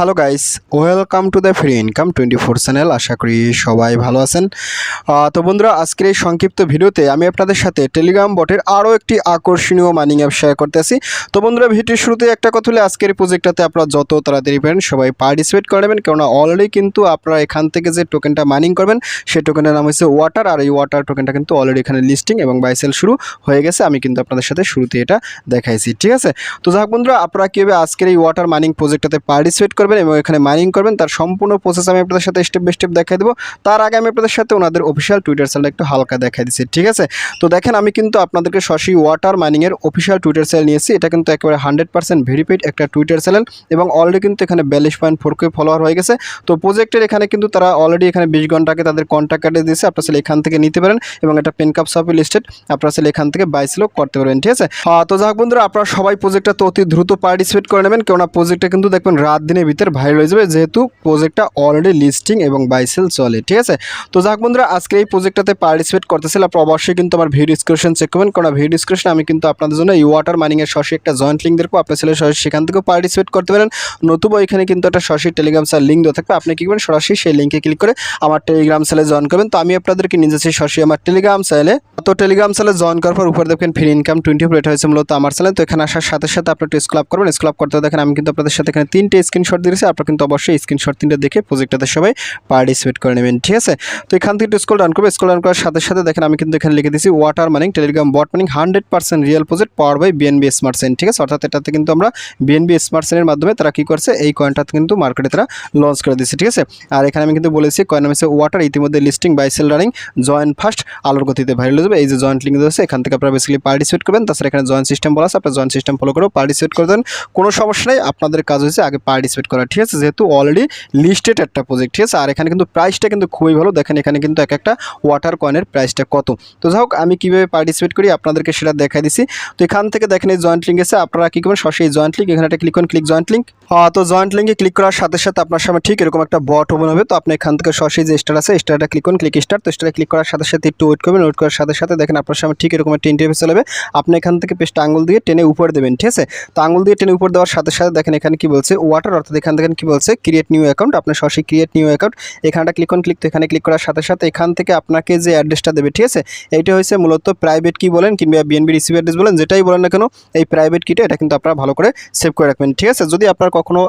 Hello guys, welcome to the free income twenty four channel. আশা করি সবাই ভালো আছেন। তো বন্ধুরা, আজকের এই সংক্ষিপ্ত ভিডিওতে আমি আপনাদের সাথে টেলিগ্রাম বটের আরও একটি আকর্ষণীয় মাইনিং অ্যাপ শেয়ার করতেছি তো বন্ধুরা, ভিডিওর শুরুতে একটা কথা হলে আজকের প্রজেক্টটাতে আপনারা যত তাড়াতাড়ি পারেন সবাই পার্টিসিপেট করে নেবেন। কেননা অলরেডি কিন্তু আপনারা এখান থেকে যে টোকেনটা মাইনিং করবেন সেই টোকেনের নাম হচ্ছে ওয়াটার আর এই ওয়াটার টোকেনটা কিন্তু অলরেডি এখানে লিস্টিং এবং বাইসেল শুরু হয়ে গেছে। আমি কিন্তু আপনাদের সাথে শুরুতে এটা দেখাইছি, ঠিক আছে? তো যাক বন্ধুরা, আপনারা কীভাবে আজকের এই ওয়াটার মাইনিং প্রজেক্টটাতে পার্টিসিপেট করবেন এবং এখানে মাইনিং করবেন, তার সম্পূর্ণ প্রসেস আমি আপনাদের সাথে স্টেপ বাই স্টেপ দেখাই দেবো। তার আগে আমি আপনাদের সাথে ওনাদের অফিসিয়াল টুইটার চ্যানেল একটু হালকা দেখাই দিচ্ছি, ঠিক আছে? তো দেখেন, আমি কিন্তু আপনাদেরকে সরাসরি ওয়াটার মাইনিংয়ের অফিসিয়াল টুইটার সেল নিয়েছি। এটা কিন্তু একেবারে হান্ড্রেড পার্সেন্ট ভেরিফাইড একটা টুইটার চ্যানেল এবং অলরেডি কিন্তু এখানে বিয়াল্লিশ পয়েন্ট ফোর কে ফলোয়ার হয়ে গেছে। তো প্রজেক্টের এখানে কিন্তু তারা অলরেডি এখানে বিশ ঘন্টাকে তাদের কন্ট্যাক্ট কাটে দিয়েছে। আপনার চাইলে এখান থেকে নিতে পারেন এবং এটা পেন কাপ শপে লিস্টেড আপনার চাইলে এখান থেকে বাইশ লোক করতে পারবেন, ঠিক আছে? তো যাক বন্ধুরা, আপনারা সবাই প্রজেক্টটা তো অতি দ্রুত পার্টিসিপেট করে নেবেন। কেননা প্রজেক্টটা কিন্তু দেখবেন রাত দিনের ভিতরে ভাইরাল হয়ে যাবে যেহেতু প্রজেক্টটা অলরেডি লিস্টিং এবং বাইসেল চলে, ঠিক আছে? তো যাক বন্ধুরা, আজকে এই প্রজেক্টটাতে পার্টিসিপেট করতেছিল, আপনারা অবশ্যই কিন্তু আমার ভিডিও ডিসক্রিপশন চেক করবেন। কারণ ভিডিও ডিসক্রিপশন আমি কিন্তু আপনাদের জন্য এই ওয়াটার মাইনিংয়ের সরাসরি একটা জয়েন্ট লিঙ্ক দেখব আপনার ছেলে সরাসরি সেখান থেকেও পার্টিসিপেট করতে পারেন। নতুবা এখানে কিন্তু একটা সরাসরি টেলিগ্রাম স্যার লিঙ্ক দেওয়া থাকবে। আপনি কি করবেন? সরাসরি সেই লিঙ্কে ক্লিক করে আমার টেলিগ্রাম চ্যানেলে জয়েন করবেন। তো আমি আপনাদেরকে নিয়ে যাচ্ছি সরাসরি আমার টেলিগ্রাম চ্যানেলে তো টেলিগ্রাম চ্যানেলে জয়েন করার পর উপরে দেখবেন ফ্রি ইনকাম টোয়েন্টি ফোর হয়েছে মূলত আমার চ্যানেল তো এখানে আসার সাথে সাথে আপনার একটু স্ক্লাব করবেন। স্ক্লাব করতে দেখেন আমি কিন্তু আপনাদের সাথে এখানে তিনটে স্ক্রিনশট দিয়েছি। আপনারা কিন্তু অবশ্যই স্ক্রিনশট তিনটে দেখে প্রজেক্টটাতে সবাই পার্টিসিপেট করে নেবেন, ঠিক আছে? তো এখান থেকে স্কুল ডাউন করবে স্কুল ডাউন করার সাথে সাথে দেখেন আমি কিন্তু এখানে লিখে দিয়েছি water mining Telegram bot mining hundred percent real project power by BNB smart chain ঠিক আছে? অর্থাৎ এটাতে কিন্তু আমরা বিএনবি স্মার্ট সেনের মাধ্যমে তারা কি করছে? এই কয়েনটাতে কিন্তু মার্কেটে তারা লঞ্চ করে দিচ্ছে ঠিক আছে? আর এখানে আমি কিন্তু বলেছি কয়েন হচ্ছে ওয়াটার ইতিমধ্যে listing buy sell running join first আলোর গতিতে ভাইরাল যাবে এই যে জয়েন্ট লিঙ্ক দিয়েছে এখান থেকে আপনারা বেসিক্যালি পার্টিসিপেট করবেন। তাছাড়া এখানে জয়েন্ট সিস্টেম বলা আছে, আপনার জয়েন্ট সিস্টেম ফলো করেও পার্টিসিপেট করে দেন। কোনো সমস্যা নেই, আপনাদের কাজ হচ্ছে আগে পার্টিসিপেট করা, ঠিক আছে? যেহেতু অলরেডি লিস্টেড একটা প্রজেক্ট ঠিক আছে? আর এখানে কিন্তু প্রাইসটা কিন্তু খুবই ভালো। দেখেন এখানে কিন্তু এক একটা ওয়াটার কয়েনের প্রাইসটা কত। তো যাই হোক, আমি কীভাবে পার্টিসিপেট করি আপনাদেরকে সেটা দেখাই দিছি। তো এখান থেকে দেখেন এই জয়েন্ট লিঙ্ক এসে আপনারা কী করবেন, সরাসরি জয়েন্ট লিঙ্ক এখানে একটা ক্লিক করুন ক্লিক জয়েন্ট লিঙ্ক তো জয়েন্ট লিঙ্কে ক্লিক করার সাথে সাথে আপনার সামনে ঠিক এরকম একটা বট ওপেন হবে। তো আপনি এখান থেকে সরাসরি যে স্টার আছে স্টারটা ক্লিক করুন ক্লিক স্টার তো স্টারে ক্লিক করার সাথে সাথে একটু ওয়েট করবেন। ওয়েট করার সাথে সাথে দেখেন আপনার সামনে ঠিক এরকম একটা ইন্টারভিউ চলে যাবে। আপনি এখান থেকে পেস্টটা আঙুল দিয়ে টেনে উপরে দেবেন, ঠিক আছে? তো আঙুল দিয়ে টেনে উপর দেওয়ার সাথে সাথে দেখেন এখানে কি বলছে ওয়াটার অর্থাৎ এখান থেকে কি বলছে ক্রিয়েট নিউ অ্যাকাউন্ট আপনার সরাসরি ক্রিয়েট নিউ অ্যাকাউন্ট এখানটা ক্লিক করুন ক্লিক তো এখানে ক্লিক করার সাথে সাথে এখান থেকে আপনাকে যে অ্যাড্রেসটা দেবে, ঠিক আছে? এইটা হয়েছে মূলত প্রাইভেট কি বলেন কিংবা বিএনবি রিসিভ অ্যাড্রেস বলেন, যেটাই বলেন না কেন, এই প্রাইভেট কিটা এটা কিন্তু আপনারা ভালো করে সেভ করে রাখবেন, ঠিক আছে? যদি আপনার কখনো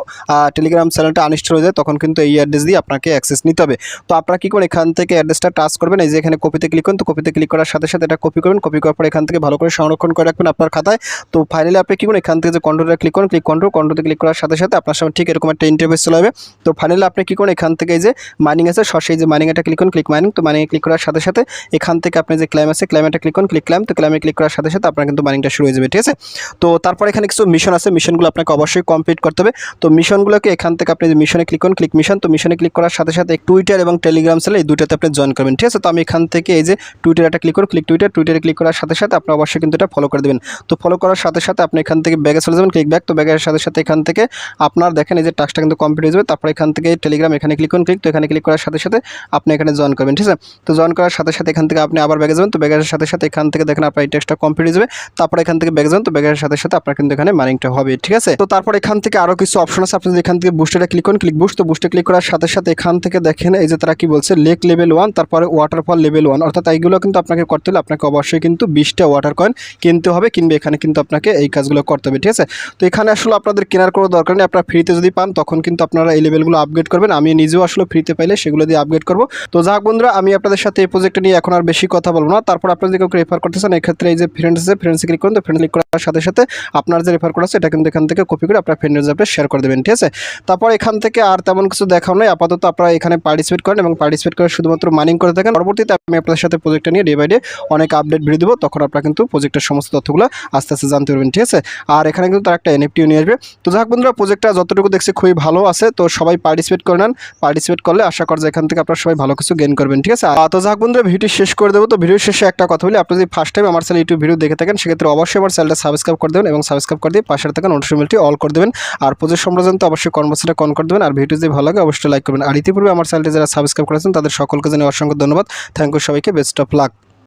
টেলিগ্রাম চ্যানেলটা আনইনস্টল হয়ে যায়, তখন কিন্তু এই অ্যাড্রেস দিয়ে আপনাকে অ্যাক্সেস নিতে হবে। তো আপনারা কি করেন এখান থেকে অ্যাড্রেসটা টাচ করবেন, এই যে এখানে কপিতে ক্লিক করুন, তো কপিতে ক্লিক করার সাথে সাথে এটা কপি করবেন কপি করার পর এখান থেকে ভালো করে সংরক্ষণ করে রাখবেন আপনার খাতায়। তো ফাইনালি আপনি কি করুন এখান থেকে যে কন্ট্রোলে ক্লিক করুন ক্লিক কন্ট্রোল কন্ট্রোতে ক্লিক করার সাথে সাথে আপনার সামনে ঠিক এরকম একটা ইন্টারভেস চলে যাবে তো ফাইনালি আপনি কি করুন এখান থেকে যে মাইনিং আছে সরাসরি যে মাইনিং এটা ক্লিক করুন ক্লিক মাইনিং তো মাইনিংয়ে ক্লিক করার সাথে সাথে এখান থেকে আপনি যে ক্লাইম আছে ক্লাইমেটা ক্লিক করুন ক্লিক ক্লাইম তো ক্লাইমে ক্লিক করার সাথে সাথে আপনার কিন্তু মাইনিংটা শুরু হয়ে যাবে, ঠিক আছে? তো তারপর এখানে কিছু মিশন আছে মিশনগুলো আপনাকে অবশ্যই কমপ্লিট করতে হবে। তো মিশনগুলোকে এখান থেকে আপনি যে মিশনে ক্লিক করুন ক্লিক মিশন তো মিশনে ক্লিক করার সাথে সাথে টুইটার এবং টেলিগ্রাম চ্যানেল এই দুটাতে আপনি জয়েন করবেন, ঠিক আছে? তো আমি এখান থেকে এই যে টুইটার একটা ক্লিক করুন ক্লিক টুইটার টুইটারে ক্লিক করার সাথে সাথে আপনি অবশ্যই কিন্তু এটা ফলো করে দেবেন। তো ফলো করার সাথে সাথে আপনি এখান থেকে ব্যাগে চলে যাবেন ক্লিক ব্যাক তো ব্যাগের সাথে সাথে এখান থেকে আপনার দেখেন এই যে টাস্কটা কিন্তু কমপ্লিট হয়ে যাবে, তারপর এখান থেকে টেলিগ্রাম এখানে ক্লিক করুন ক্লিক তো এখানে ক্লিক করার সাথে সাথে আপনি এখানে জয়েন করবেন, ঠিক আছে? তো জয়েন করার সাথে সাথে এখান থেকে আপনি আবার ব্যাগে যাবেন, তো ব্যাগের সাথে সাথে এখান থেকে দেখেন আপনার এই টেক্সটটা কমপ্লিট হয়ে যাবে, তারপর এখান থেকে ব্যাগে যাবেন, তো ব্যাগের সাথে সাথে আপনার কিন্তু এখানে মাইনিংটা হবে, ঠিক আছে? তো তারপর এখান থেকে আরও কিছু অপশন আছে, আপনি এখান থেকে বুস্টারে ক্লিক করুন ক্লিক বুস্ট তো বুস্টে ক্লিক করার সাথে সাথে এখান থেকে দেখেন এই যে তারা কি বলছে লেক লেভেল ওয়ান তারপরে ওয়াটারফল লেভেল ওয়ান অর্থাৎ এইগুলো কিন্তু আপনাকে করতে হলে আপনাকে অবশ্যই কিন্তু বিশটা ওয়াটার কয়েন কিনতে হবে, কিনবে এখানে কিন্তু আপনাকে এই কাজগুলো করতে হবে, ঠিক আছে? তো এখানে আসলে আপনাদের কেনার কোনো দরকার নেই, আপনারা ফ্রিতে যদি পান, তখন কিন্তু আপনারা এই লেভেলগুলো আপগ্রেড করবেন। আমি নিজেও আসলে ফ্রিতে পাইলে সেগুলো দিয়ে আপগ্রেড করব। তো যাক বন্ধুরা, আমি আপনাদের সাথে এই প্রজেক্টটা নিয়ে এখন আর বেশি কথা বলব না। তারপর আপনারা কেউ রেফার করতেছেন এক্ষেত্রে এই যে ফ্রেন্ডস আছে ফ্রেন্ডসে ক্লিক করুন, তো ফ্রেন্ড ক্লিক করার সাথে সাথে আপনার যে রেফার করা আছে, এটা কিন্তু এখান থেকে কপি করে আপনার ফ্রেন্ডের আপনি শেয়ার করে দেবেন, ঠিক আছে? তারপর এখান থেকে আর তেমন কিছু দেখাও নাই। আপাতত আপনারা এখানে পার্টিসিপেট করেন এবং পার্টিসিপেট করে শুধুমাত্র মাইনিং করে থাকেন। পরবর্তীতে আমি আপনাদের সাথে প্রজেক্টটা নিয়ে ডে বাই ডে অনেক আপডেট ভিডিও দেবো। তখন আপনারা কিন্তু প্রজেক্টের সমস্ত তথ্যগুলো আস্তে আস্তে জানতে পারবেন, ঠিক আছে? আর এখানে কিন্তু তার একটা এনএফটিও নিয়ে আসবে। তো যাক বন্ধুরা প্রজেক্টটা যতটুকু দেখছি খুবই ভালো আছে। তো সবাই পার্টিসিপেট করে নেন। পার্টিসিপেট করলে আশা করা যায় এখান থেকে আপনারা সবাই ভালো কিছু গেইন করবেন, ঠিক আছে? তো যাক বন্ধুরা ভিডিও শেষ করে দেবো। তো ভিডিও শেষে একটা কথা বলি। আপনি যদি ফার্স্ট টাইম আমার চ্যানেল ইউটিউব ভিডিও দেখে থাকেন, সেক্ষেত্রে অবশ্যই আমার চ্যানেলটা সাবস্ক্রাইব করে দেবেন এবং সাবস্ক্রাইব করে দিয়ে পাশে থাকা নোটিফিকেশনটি অল করে দেবেন। আর প্রজেক্ট তো অবশ্যই কনভার্সেটা কন করে দেবেন। আর ভিডিও যদি ভালো লাগে, অবশ্যই লাইক করবেন। আর ইতিপূর্বে আমার চ্যানেলটি যারা সাবস্ক্রাইব করেছেন, তাদের সকলকে জানিয়ে অসংখ্য ধন্যবাদ। থ্যাংক ইউ সবাইকে বেস্ট অফ লাক